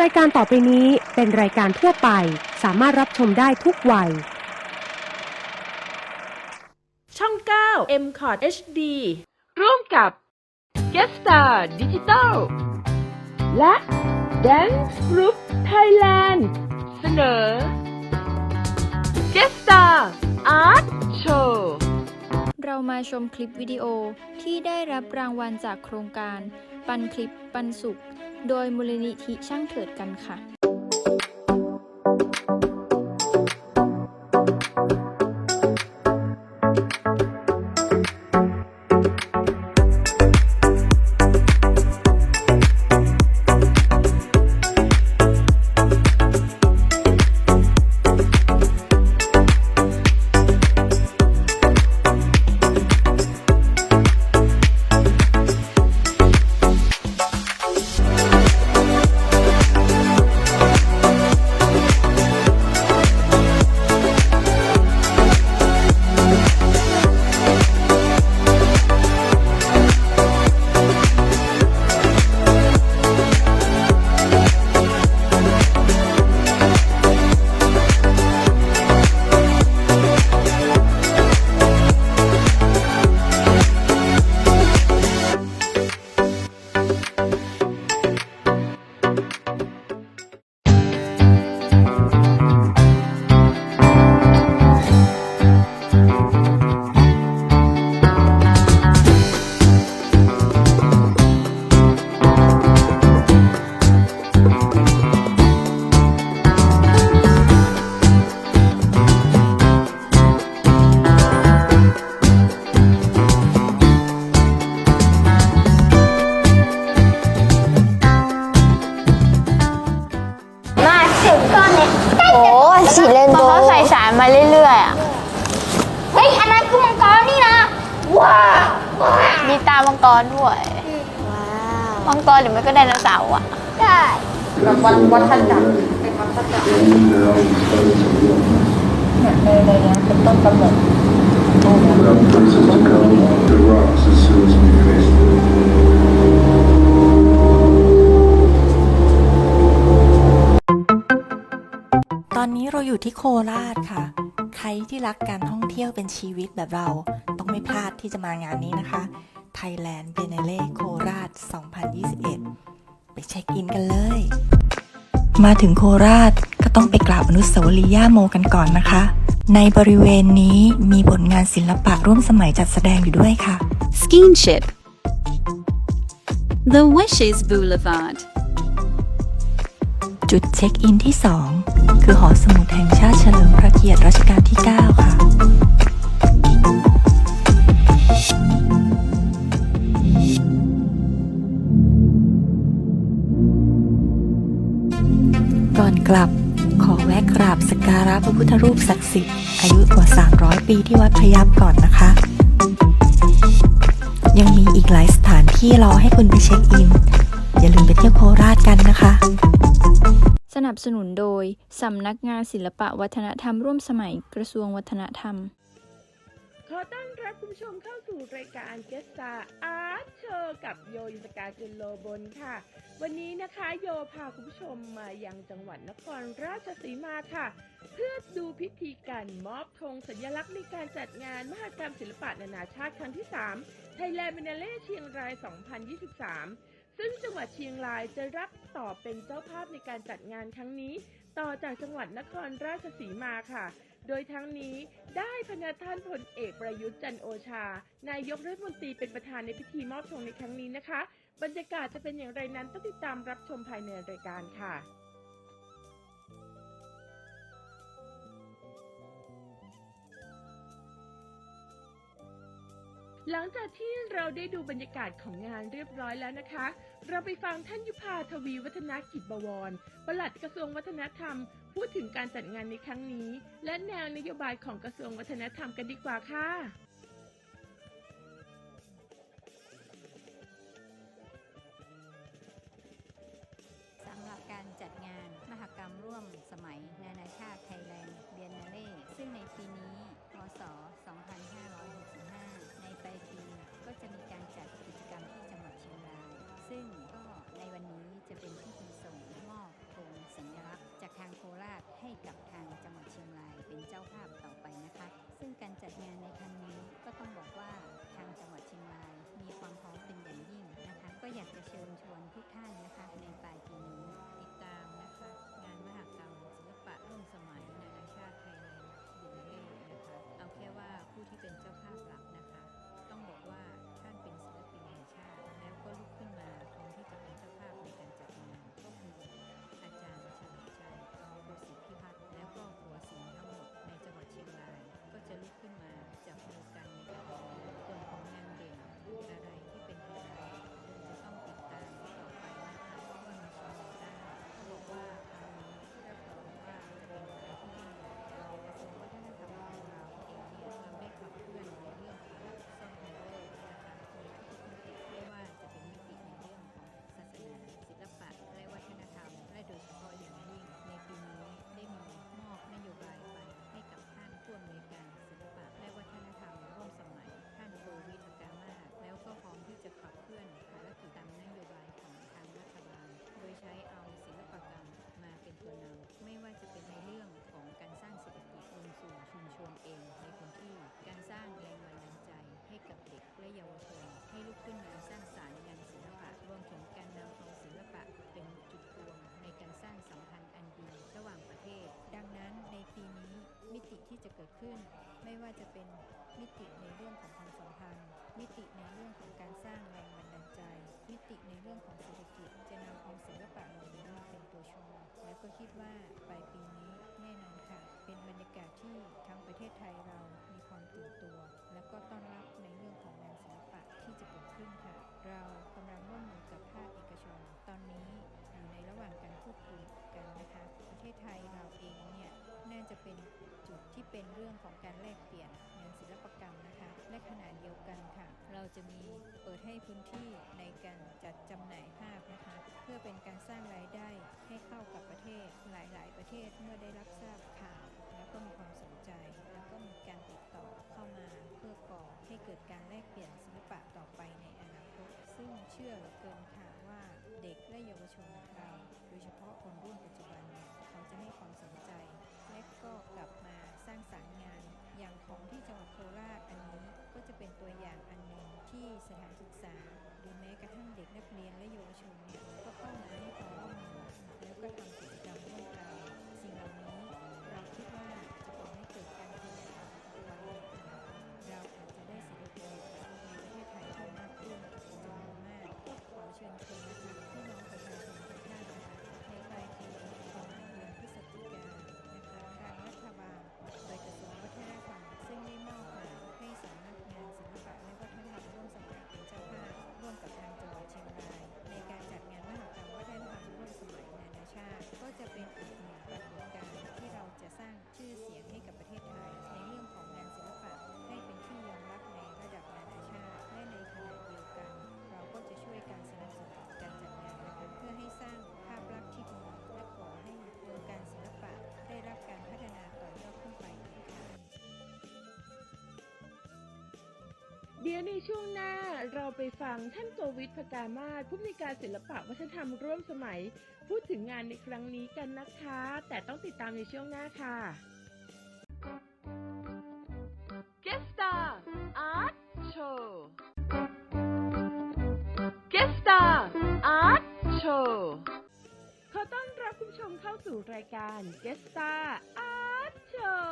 รายการต่อไปนี้เป็นรายการทั่วไป สามารถรับชมได้ทุกวัย ช่อง 9 m c o t HD ร่วมกับ g e t Star Digital และ Dance Group Thailand เสนอ g e t Star Art Show เรามาชมคลิปวิดีโอที่ได้รับรางวัลจากโครงการ ปันคลิปปันสุข โดยมูลนิธิช่างเถิดกันค่ะ มีตามังกรด้วย ว้าวมังกรหรือไม่ก็ไดโนเสาร์อะ ใช่ Without places to go, the rocks as soon as we face them. ตอนนี้เราอยู่ที่โคราชค่ะ ใครที่รักการท่องเที่ยวเป็นชีวิตแบบเรา ต้องไม่พลาดที่จะมางานนี้นะคะ Thailand Biennale โคราช 2021 ไปเช็คอินกันเลย มาถึงโคราชก็ต้องไปกราบอนุสาวรีย์ย่าโมกันก่อนนะคะ ในบริเวณนี้มีผลงานศิลปะร่วมสมัยจัดแสดงอยู่ด้วยค่ะ Skinship. The Wishes Boulevard. จุดเช็คอินที่ 2 คือหอสมุดแห่งชาติเฉลิมพระเกียรติรัชกาลที่ 9 พระพุทธรูปศักดิ์สิทธิ์อายุกว่า 300 ปีที่วัดพระยับก่อนนะคะ ยังมีอีกหลายสถานที่รอให้คุณไปเช็คอิน อย่าลืมไปเที่ยวโคราชกันนะคะ สนับสนุนโดย สำนักงานศิลปะวัฒนธรรมร่วมสมัยกระทรวงวัฒนธรรม ขอต้อนรับคุณผู้ชมเข้าสู่รายการ g e t Star Art Show กับโยยิสกาจุลโลบนค่ะ วันนี้นะคะโยพาคุณผู้ชมมายังจังหวัดนครราชสีมาค่ะ เพื่อดูพิธีการมอบธงสัญลักษณ์ในการจัดงานมหกรรมศิลปะนานาชาติครั้งที่ 3 Thailand Biennale เชียงราย 2023 ซึ่งจังหวัดเชียงรายจะรับต่อเป็นเจ้าภาพในการจัดงานครั้งนี้ ต่อจากจังหวัดนครราชสีมาค่ะ โดยทั้งนี้ได้พนักท่านพลเอกประยุทธ์จันโอชา นายกรัฐมนตรีเป็นประธานในพิธีมอบธงในครั้งนี้นะคะ บรรยากาศจะเป็นอย่างไรนั้นต้องติดตามรับชมภายในรายการค่ะ หลังจากที่เราได้ดูบรรยากาศของงานเรียบร้อยแล้วนะคะ เราไปฟังท่านยุพาทวีวัฒนกิจบวร ปลัดกระทรวงวัฒนธรรม พูดถึงการจัดงานในครั้งนี้ และแนวนโยบายของกระทรวงวัฒนธรรมกันดีกว่าค่ะ กับทางจังหวัดเชียงรายเป็นเจ้าภาพต่อไปนะคะ ซึ่งการจัดงานในครั้งนี้ก็ต้องบอกว่าทางจังหวัดเชียงราย มีความพร้อมเป็นอย่างยิ่งนะคะ ก็อยากจะเชิญชวนทุกท่านนะคะ ในปลายปีนี้ติดตามนะคะ งานมหกรรมศิลปะร่วมสมัยนานาชาติไทยแลนด์บินเล่นะคะเอาแค่ว่าผู้ที่เป็นเจ้าภาพ ที่จะเกิดขึ้น ไม่ว่าจะเป็นมิติในเรื่องของความสัมพันธ์ มิติในเรื่องของการสร้างแรงบันดาลใจ มิติในเรื่องของเศรษฐกิจ จะนำเอาศิลปะเหล่านี้มาเป็นตัวชูแล้วก็คิดว่าปลายปีนี้แน่นอนค่ะ เป็นบรรยากาศที่ทั้งประเทศไทยเรามีความตื่นตัว และก็ต้อนรับในเรื่องของงานศิลปะที่จะเกิดขึ้นค่ะ เรากำลัง นี่นจะเป็นจุดที่เป็นเรื่องของการแลกเปลี่ยนงานศิลปกรรมนะคะ และขณะเดียวกันค่ะ เราจะมีเปิดให้พื้นที่ในการจัดจำหน่ายภาพนะคะ เพื่อเป็นการสร้างรายได้ให้เข้ากับประเทศหลาย ๆ ประเทศเมื่อได้รับทราบข่าว แล้วก็มีความสนใจ แล้วก็มีการติดต่อเข้ามาเพื่อก่อให้เกิดการแลกเปลี่ยนศิลปะต่อไปในอนาคตซึ่งเชื่อเหลือเกินค่ะว่าเด็กและเยาวชนเราโดยเฉพาะคนรุ่นปัจจุบันเนี่ยเขาจะให้ความสนใจ ก็กลับมาสร้างสรรค์งาน อย่างของที่จังหวัดโคราชอันนี้ก็จะเป็นตัวอย่างอันหนึ่งที่สถานศึกษา หรือแม้กระทั่งเด็กนักเรียนและเยาวชนเนี่ยก็เข้ามาให้ความร่วมมือแล้วก็ทำ เดี๋ยวในช่วงหน้าเราไปฟังท่านโกวิทพกามาศผู้อำนวยการศิลปะวัฒนธรรมร่วมสมัย พูดถึงงานในครั้งนี้กันนะคะ แต่ต้องติดตามในช่วงหน้าค่ะ Guest Star Art Show Guest Star Art Show ขอต้อนรับคุณผู้ชมเข้าสู่รายการ Guest Star Art Show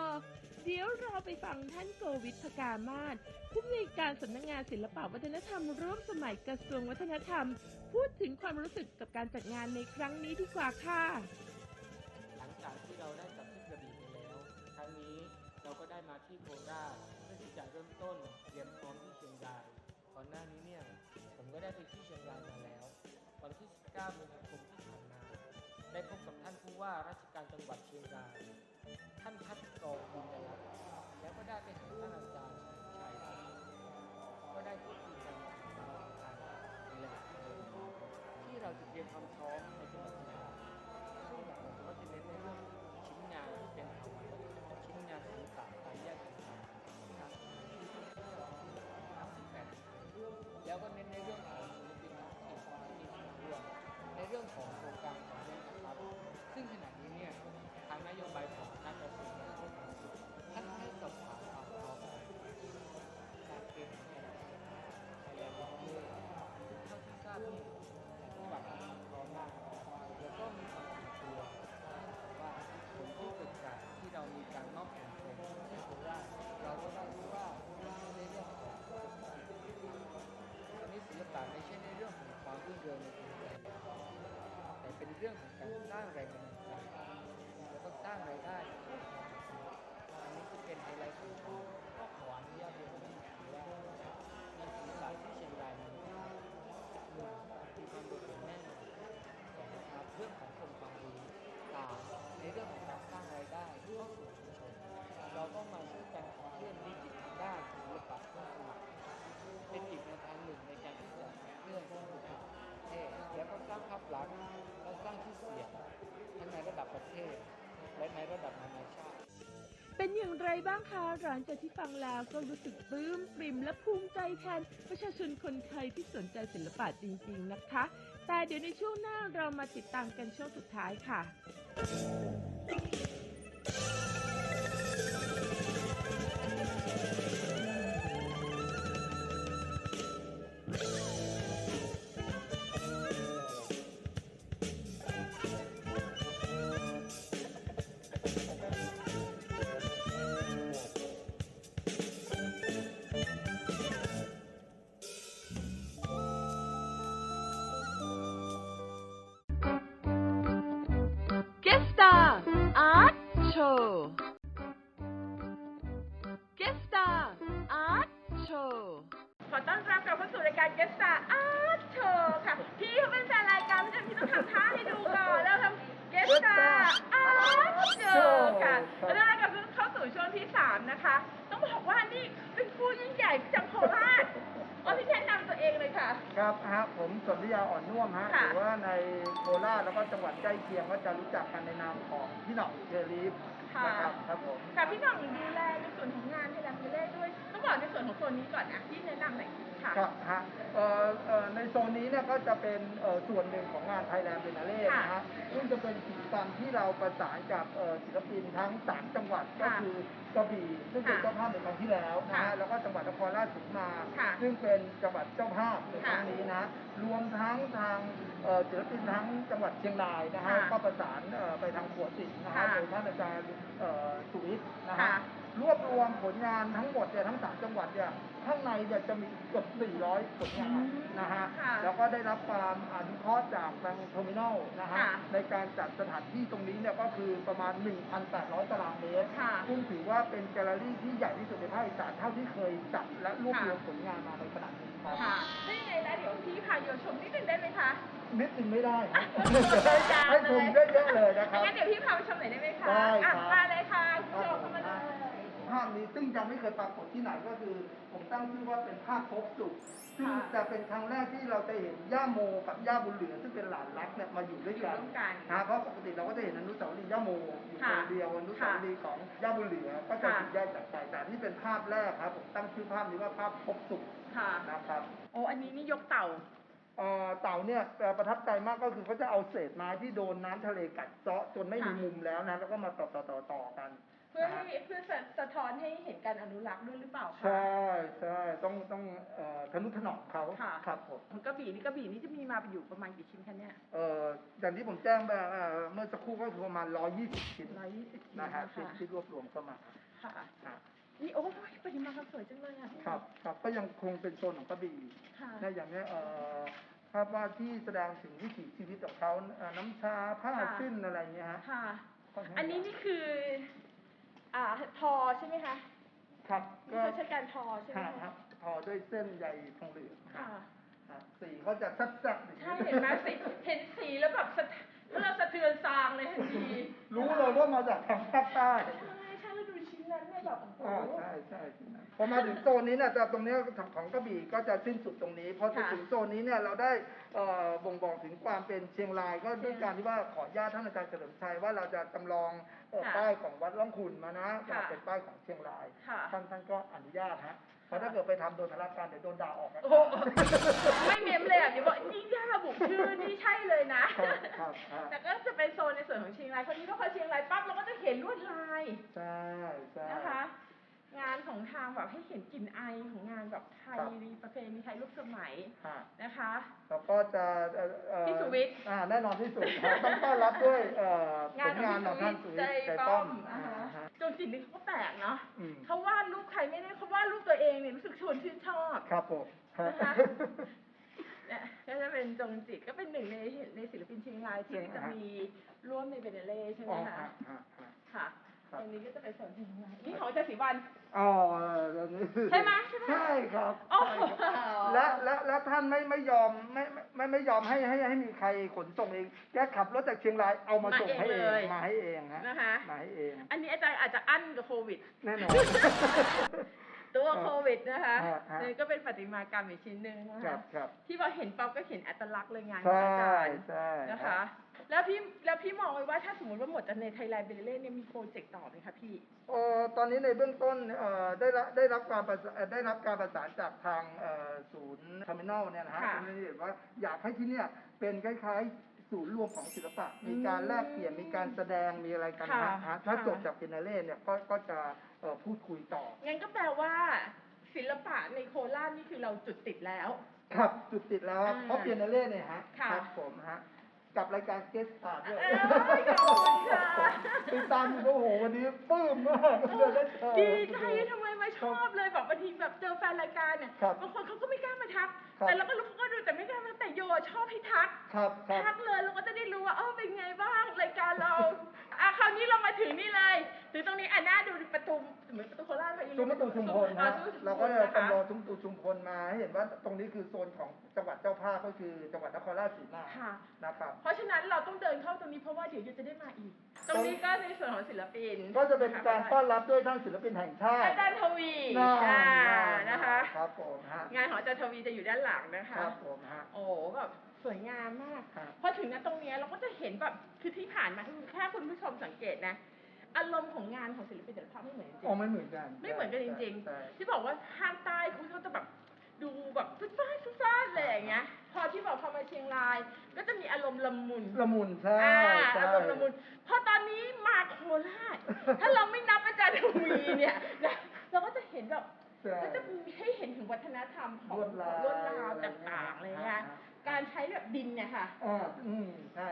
เดี๋ยวเราไปฟังท่านโกวิทพกามาศผู้อำนวยการสำนักงานศิลปวัฒนธรรมร่วมสมัยกระทรวงวัฒนธรรม พูดถึงความรู้สึกกับการจัดงานในครั้งนี้ดีกว่าค่ะ หลังจากที่เราได้จัดที่กระบี่ไปแล้ว ครั้งนี้เราก็ได้มาที่โคราชเพื่อที่จะเริ่มต้นเตรียมพร้อมที่เชียงรายก่อนหน้านี้เนี่ยผมก็ได้ไปที่เชียงรายมาแล้ว วันที่ 19มีนาคมที่ผ่านมาได้พบกับท่านผู้ว่าราชการจังหวัดเชียงราย ท่านพัดกรบุญยรัตน์แล้วก็ได้ไปหาท่านอาจารย์ชัยก็ได้พูดคุยกันในหลายที่เราจะเตรียมความพร้อมในจังหวัด รื่องของการสร้างแรงบันดาลใจแล้วก็สร้างรายได้ อย่างไรบ้างคะหลังจากที่ฟังแล้วก็รู้สึกปลื้มปริ่มและภูมิใจแทนประชาชนคนไทยที่สนใจศิลปะจริงๆนะคะ แต่เดี๋ยวในช่วงหน้าเรามาติดตามกันช่วงสุดท้ายค่ะ ใหญ่ประจำโคราชเอาพี่แนะนำตัวเองเลยค่ะ ครับฮะผมสนธิยาอ่อนน่วมฮะค่ะหรือว่าในโคราชแล้วก็จังหวัดใกล้เคียงก็จะรู้จักกันในนามของพี่หน่องเชอรีฟค่ะ นะครับครับผม ค่ะพี่หน่องดูแลในส่วนของงานไทยแลนด์เล่ด้วยต้อง บอกในส่วนของโซนนี้ก่อนนะที่แนะนำหน่อยค่ะ ครับฮะเอ่อเอ่อในโซนนี้เนี่ยก็จะเป็นเอ่อส่วนหนึ่งของงานไทยแลนด์เบนาเล่นะค่ะฮะซึ่งจะเป็นกิจกรรมที่เราประสานกับเอ่อศิลปินทั้ง 3 จังหวัดก็ค่ะคือกระบี่ซึ่งเป็นค่ะเจ้าภาพในครั้งที่แล้วนะค่ะฮะแล้วก็จังหวัดนครราชสีมา ค่ะซึ่งเป็นจังหวัดเจ้าภาพในครั้งค่ะนี้นะรวมทั้งทางเอ่อศิลปินทั้งจังหวัดเชียงรายนะฮะค่ะก็ประสานเอ่อไปทางขัวสิทธิ์นะฮะค่ะโดยท่านอาจารย์เอ่อสุวิทย์นะค่ะฮะ รวบรวมผลงานทั้งหมดเนี่ยทั้ง3จังหวัดเนี่ยข้างในเนี่ยจะมีเกือบ 400 ผลงานนะฮะ ค่ะแล้วก็ได้รับความอนุเคราะห์จากทางเทอร์มินอลนะฮะ ค่ะ ในการจัดสถานที่ตรงนี้เนี่ยก็คือประมาณ 1,800 ตารางเมตร ค่ะ ซึ่งถือว่าเป็นแกลเลอรี่ที่ใหญ่ที่สุดในภาคอีสานเท่าที่เคยจัดและรวบรวมผลงานมาในขณะนี้ครับ ค่ะถ้ายังไงนะเดี๋ยวพี่พาโยชมนิดนึงได้ไหมคะนิดนึงไม่ได้นะได้จ้ะให้ชมเยอะๆเลยนะครับ งั้นเดี๋ยวพี่พาไปชมหน่อยได้ไหมคะได้ครับ อะมาเลยค่ะคุณผู้ชมเข้ามาเลย ภาพนี้ซึ่งยังไม่เคยปรากฏที่ไหนก็คือ ผมตั้งชื่อว่าเป็นภาพพบสุขซึ่งค่ะจะเป็นครั้งแรกที่เราจะเห็นย่าโมกับย่าบุญเหลือ ซึ่งเป็นหลานรักเนี่ยมาอยู่ด้วยกันอยู่ร่วมกันนะเพราะปกติเราก็จะเห็นอนุสาวรีย์ย่าโมอยู่ค่ะคนเดียวอนุสาวรีย์ของย่าบุญเหลือก็จะค่ะถูกแยกจากไปแต่นี่เป็นภาพแรกครับผมตั้งชื่อภาพนี้ว่าภาพพบสุขค่ะนะครับโอ้อันนี้นี่ยกเต่าเอ่อเต่าเนี่ยเอ่อประทับใจมากก็คือเขาจะเอาเศษไม้ที่โดนน้ำทะเลกัดเซาะจนไม่มีค่ะมุมแล้วนะแล้วก็มาต่อต่อต่อต่อกัน เพื่อนะให้ฮะเพื่อสะท้อนให้เห็นการอนุรักษ์ด้วยหรือเปล่าคะใช่ใช่ต้องต้องเอ่อทนุถนอมเขาค่ะครับผมกระบี่นี่กระบี่นี่จะมีมาอยู่ประมาณกี่ชิ้นคะเนี่ยเอ่ออย่างที่ผมแจ้งไปเอ่อเมื่อสักครู่ก็คือประมาณ120ชิ้นร้อยยี่สิบชิ้นนะนะฮะคะที่ที่รวบรวมเข้ามาค่ะฮะนี่โอ้ยปริมาณความสวยจังเลยอะครับครับก็ยังคงเป็นโซนของกระบี่ค่ะในอย่างเนี้ยเอ่อภาพวาดที่แสดงถึงวิถีชีวิตของเขาเอ่อน้ำชาผ้าค่ะ สิ้นอะไรเงี้ยฮะค่ะค่ข้างอันนี้นี่คือ อ่าทอใช่ไหมคะครับนี่ก็เขาใช้การทอใช่ไหมฮะคะฮะทอด้วยเส้นใยทองเหลืองค่ะฮะสีเขาจะซัดๆอย่างนี้ใช่เห็นไหมสีเห็นสีแล้วแบบสะถ้าเราสะเทือนซางเลยทันทีรู้เลยว่ามาจากทางภาคใต้ ใช่ใช่แล้วดูชิ้ นนั้นเนี่ยแบบโอ้โหอ่าใช่ใช่พอมาถึงโซนนี้เนี่ยแต่ตรงเนี้ยของกระบี่ก็จะสิ้นสุดตรงนี้พอถึงค่ะถึงโซนนี้เนี่ยเราได้เอ่อบ่งบอกถึงความเป็นเชียงรายก็ด้วยการที่ว่าขออนุญาตท่านอาจารย์เฉลิมชัยว่าเราจะจำลองเอ่อค่ะป้ายของวัดล่องขุนมานะค่ะ มาเป็นป้ายของเชียงรายค่ะ ท่านท่านก็อนุญาตฮะ เพราะถ้าเกิดไปทำโดยพลการเดี๋ยวโดนด่าออกนะโอ้โหไม่เมมเลยอะเดี๋ยวบอกนี่ย่าระบุชื่อนี่ใช่เลยนะ ครับครับครับแต่ก็จะเป็นโซนในส่วนของเชียงรายคนนี้ก็พอเชียงรายปั๊บเราก็จะเห็นลวดลายใช่ใช่นะคะ งานของทางแบบให้เห็นกลิ่นไอของงานแบบไทยครับประเพณีไทยรูปสมัยฮะนะคะ แล้วก็จะเอ่อเอ่อพี่สุวิทย์อ่าแน่นอนที่สุดครับต้องต้อนรับด้วยเอ่อผงานลของงานของท่านพี่สุสุวิวิททย์ย์ใจใจป้ป้ออมมอ่านะคะฮะ จนสิ่งหนึงเขาก็แปลกเนาะอืม เขาวาด รูปใครไม่ได้เขาวาดรูปตัวเองเนี่ยรู้สึกชวนชื่นชอบครับผมฮะนะคะเนี่ยก็จะเป็นเป็นจงจิตก็เป็นหนึ่งในในศิลปินเชียงรายที่เชียงจะรายมีร่วมในเบเนเล่ใช่ไหอ๋มอคะฮะฮะฮะค่ะครับตรงนี้ก็จะเป็นส่วนเชียงรายนี่ของอาจารย์ศรีวัน อ๋อเดี๋ยวนี้ใช่ไหมใช่ไหม ใช่ครับโอ้ใช่โหครับและและและท่านไม่ไม่ยอมไม่ไม่ไม่ไม่ยอมให้ให้ให้มีใครขนส่งเองแกขับรถจากเชียงรายเอามาส่งให้เอง มาให้เองฮะนะคะ มาให้เอง อันนี้อาจารย์อาจจะอั้นกับโควิด แน่นอน ตัวโควิดนะคะฮะฮะ นี่ก็เป็นประติมากรรมอีกชิ้นหนึ่งนะครัคะบครับที่พอเห็นปั๊บก็เห็นอัตลักษณ์เลยงานขใช่องอาจารย์ใช่นะคะ แล้วพี่แล้ว พี่มองไว้ว่าถ้าสมมติว่าหมดจากในไทยแลนด์เบลเล่เนี่ยมีโปรเจกต์ต่อไหมคะพี่ เอ่อตอนนี้ในเบื้องต้นเอ่อได้รับได้รับการประสานเอ่อได้รับการประสานจากทางเอ่อศูนย์เทอร์มินอลเนี่ยนะฮะค่ะที่เห็นว่าอยากให้ที่เนี่ยเป็นคล้ายๆศูนย์รวมของศิลปะ มีการแลกเปลี่ยนมีการแสดงมีอะไรกันนะค่ะฮะถ้าค่ะ จบจากเบเนเล่เนี่ยก็ก็จะเอ่อพูดคุยต่อ งั้นก็แปลว่า ศิลปะในโคราชนี่คือเราจุดติดแล้ว ครับจุดติดแล้วครับอ่าเพราะเบเนเล่เนี่ยฮะค่ะ ครับผมฮะ กับรายการเกสตาร์ด้วยเอ้ยขอบคุณค่ะ ติดตามอยู่โอ้โหวันนี้ปลื้มมากเลยได้เจอ ดีใจทำไมมาชอบเลยแบบบางทีแบบเจอแฟนรายการเนี่ยครับบางคนเขาก็ไม่กล้ามาทัก ครับ แต่เราก็รู้เขาก็ดูแต่ไม่กล้ามาแต่โยชอบให้ทัก ครับครับ ทักเลยเราก็จะได้รู้ว่าเออเป็นไงบ้างรายการเราอะครา วนี้เรามาถึงนี่เลย ถึงตรงนี้อะหน้าดูประตูเหมือนประตูโคราชไปซุ้มประตูชุมพลอะนะซุ้มประตูชุมพลเราก็จะนะคะจำลองซุ้มประตูชุมพลมาให้เห็นว่าตรงนี้คือโซนของจังหวัดเจ้าภาพก็คือจังหวัดนครราชสีมาค่ะนะครับเพราะฉะนั้นเราต้องเดินเข้าตรงนี้เพราะว่าเดี๋ยวยูจะได้มาอีก ตรงนี้ก็ในส่วนของศิลปิน ก็จะเป็นการต้อนรับด้วยท่านศิลปินแห่งชาติอาจารย์ทวีน่าอ่าน่านะคะ ครับผมฮะงานของอาจารย์ทวีจะอยู่ด้านหลังนะคะครับผมฮะโอ้แบบ สวยงามมากครับ พอถึงนั้นตรงเนี้ยเราก็จะเห็นแบบคือที่ผ่านมาถ้าคุณผู้ชมสังเกตนะ อารมณ์ของงานของศิลปินแต่ละภาคไม่เหมือนจริงอ๋อไม่เหมือนกันไม่เหมือนกันจริง ใช่ๆ ที่บอกว่าภาคใต้เขาเขาจะแบบดูแบบฟุดฟ้าดฟุดฟ้าดเลยอย่างเงี้ย พอที่บอกพอมาเชียงราย ก็จะมีอารมณ์ละมุนละมุนใช่อ่าใช่ อารมณ์ละมุนพอตอนนี้มาโคราช ถ้าเราไม่นับอาจารย์ทวีเนี่ยนะเราก็จะเห็นแบบใช่ก็จะมีให้เห็นถึงวัฒนธรรมของลวดลายลวดลายต่างๆอะไรเงี้ยฮะ การใช้แบบดินเนี่ยค่ะอ่าอืมใช่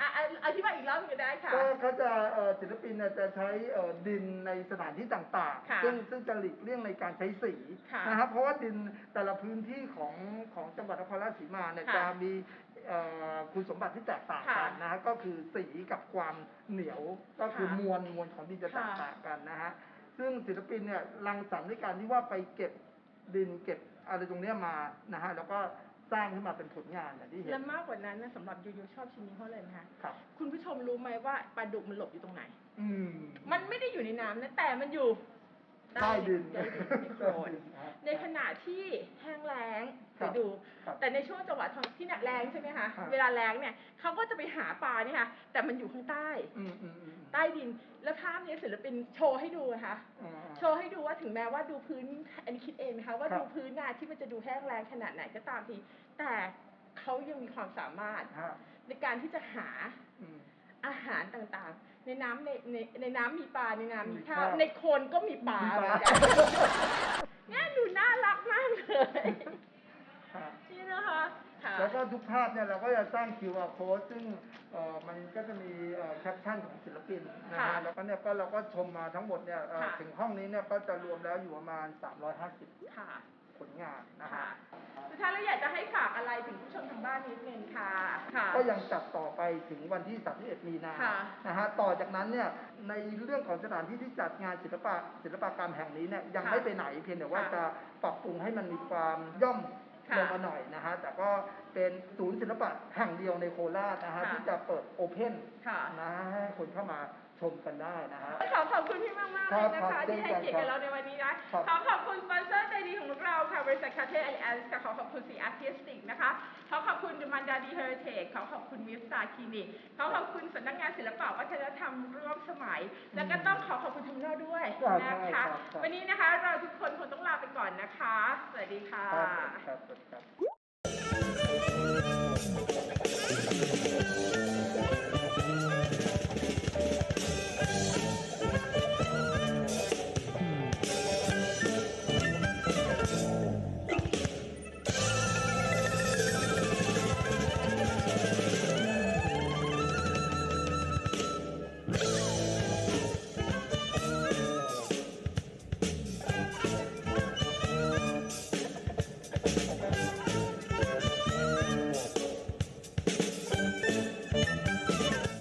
อะอะอธิบายอีกรอบหนึงก็ได้ค่ะ ก็เขาจะเอ่อศิลปินเนี่ยจะใช้เอ่อดินในสถานที่ต่างค่ะๆ ซึ่งซึ่งจะหลีกเลี่ยงในการใช้สีค่ะนะครับเพราะว่าดินแต่ละพื้นที่ของของจังหวัดนครราชสีมาเนี่ยค่ะจะมีเอ่อคุณสมบัติที่แตกต่างกันค่ะนะฮะก็คือสีกับความเหนียวก็คือค่ะมวลมวลของดินจะแตกค่ะ ต่างกันนะฮะซึ่งศิลปินเนี่ยรังสรรค์ด้วยการที่ว่าไปเก็บดินเก็บอะไรตรงเนี้ยมานะฮะแล้วก็ สร้างขึ้นมาเป็นผลงานอย่างที่เห็น และมากกว่านั้นนะสำหรับยูยูชอบชิ้นนี้เพราะอะไรนะคะครับ คุณผู้ชมรู้ไหมว่าปลาดุกมันหลบอยู่ตรงไหน อืม มันไม่ได้อยู่ในน้ำนะแต่มันอยู่ใต้ดินใต้ดินในโคลนฮะในขณะที่แห้งแล้งครัไปบดู ครับแต่ในช่วงจังหวะที่หนักแรงใช่ไหมคะ ครับ เวลาแรงเนี่ยเขาก็จะไปหาปลาเนี่ยค่ะ แต่มันอยู่ข้างใต้ อืมอืมอืม ใต้ดิน แล้วภาพนี้ศิลปินโชว์ให้ดูนะคะอืมโชว์ให้ดูว่าถึงแม้ว่าดูพื้นอันนี้คิดเองนะคะว่าครับดูพื้นน่ะที่มันจะดูแห้งแรงขนาดไหนก็ตามที แต่เขายังมีความสามารถฮะในการที่จะหาอืมอาหารต่างๆ ในน้ำในในในน้ำมีปลาในน้ำมีมีข้าวข้าวในโคลนก็มีปลามีปลาเหมือนกันเนี่ยดูน่ารักมากเลย ฮะ นี่นะคะค่ะ แล้วก็ทุกภาพเนี่ยเราก็จะสร้าง QR code ซึ่งเอ่อมันก็จะมีเอ่อแคปชั่นของศิลปินนะค่ะฮะแล้วก็เนี่ยก็เราก็ชมมาทั้งหมดเนี่ยเอ่อค่ะถึงห้องนี้เนี่ยก็จะรวมแล้วอยู่ประมาณ 350ค่ะผลงานนะฮะค่ะสุดท้ายเราอยากจะให้ฝากอะไรถึงผู้ชมทางบ้านนิดนึงค่ะค่ะก็ยังจัดต่อไปถึงวันที่ 31 มีนาค่ะนะฮะ ต่อจากนั้นเนี่ย ในเรื่องของสถานที่ที่จัดงานศิลปะศิลปกรรมแห่งนี้เนี่ยยังค่ะไม่ไปไหนเพียงแต่ว่าค่ะจะปรับปรุงให้มันมีความย่อมค่ะ ลงมาหน่อยนะฮะแต่ก็เป็นศูนย์ศิลปะแห่งเดียวในโคราชนะฮะค่ะที่จะเปิดโอเพนค่ะนะฮะให้คนเข้ามาชมกันได้นะฮะขอขอบคุณพี่มากมากๆคเลรัยบนะครัคะบที่ให้เกียรติเช่กับนกันเราในวันนี้นะครับขอขอบคุณสปอนเซอร์ใจดีของเราค่ะบริษัทคาเทอ l ล a n ค่ะขอขอบคุณสีอาร์ติสติกนะคะขอขอบคุณดูมันดาดีเฮอร์เทคขอขอบคุณมิสตาคลินิกขอขอบคุณสำนักงานศิลปะวัฒนธรรมร่วมสมัย แล้วก็ต้องขอขอบคุณทุกโน่ด้วยครับนะใช่คะครับครับวันนี้นะคะเราทุกคนคงต้องลาไปก่ อนนะคะ สวัสดีค่ะ ครับครับครับ